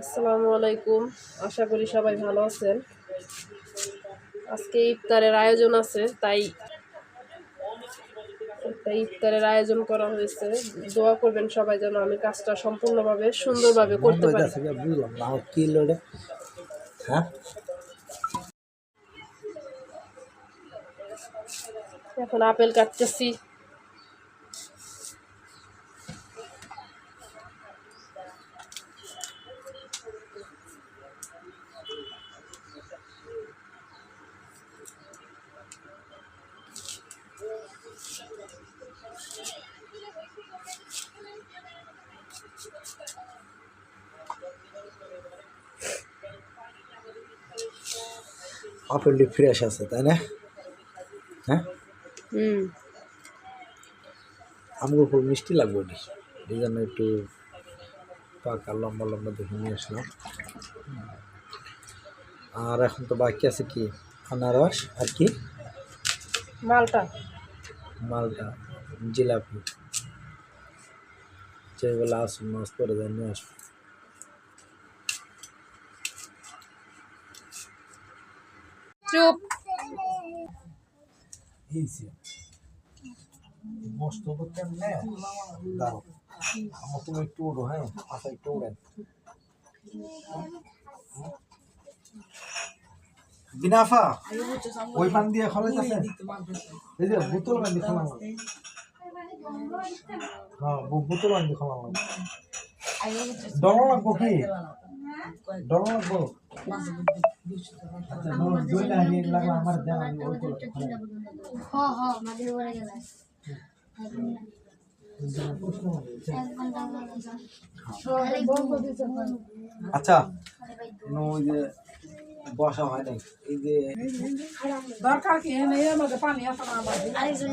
আসসালামু আলাইকুম। আশা করি সবাই ভালো আছেন। আজকে ইফতারের আয়োজন আছে তাই একটা ইফতারের আয়োজন করা হয়েছে। দোয়া করবেন সবাই যেন আমি কাজটা সম্পূর্ণভাবে সুন্দরভাবে করতে পারি। হ্যাঁ? এখন আপেল কাটতেছি। আপেলটি ফ্রেশ আছে তাই না? হ্যাঁ? আমগুলো খুব মিষ্টি লাগবে ওটি। এই জন্য একটু পাকা লম্বা লম্বা দেখে নিয়ে আসলাম। আর এখন তো বাকি আছে কি? আনারস আর কি? মালটা। মালটা জিলাপি যেগুলো আসুন মাছ করে দেয় নিয়ে আসবো চুপ এইছে মস্ত করতেন না দাঁড়ো আমার তুমি একটু উঠো হ্যাঁ মাথা একটু উড়েন বিনাফা ওই পান দিয়ে খলাইতেছে এই যে বোতল পান দিয়ে খোলা হ্যাঁ বোতল পান দিয়ে খোলা ডল লাগবো কি ডল লাগবো আচ্ছা না আমার আচ্ছা ওই যে বসা হয় নাই। এই যে দরকার কি? এর মধ্যে পানি আসা না আমার? আরেকজন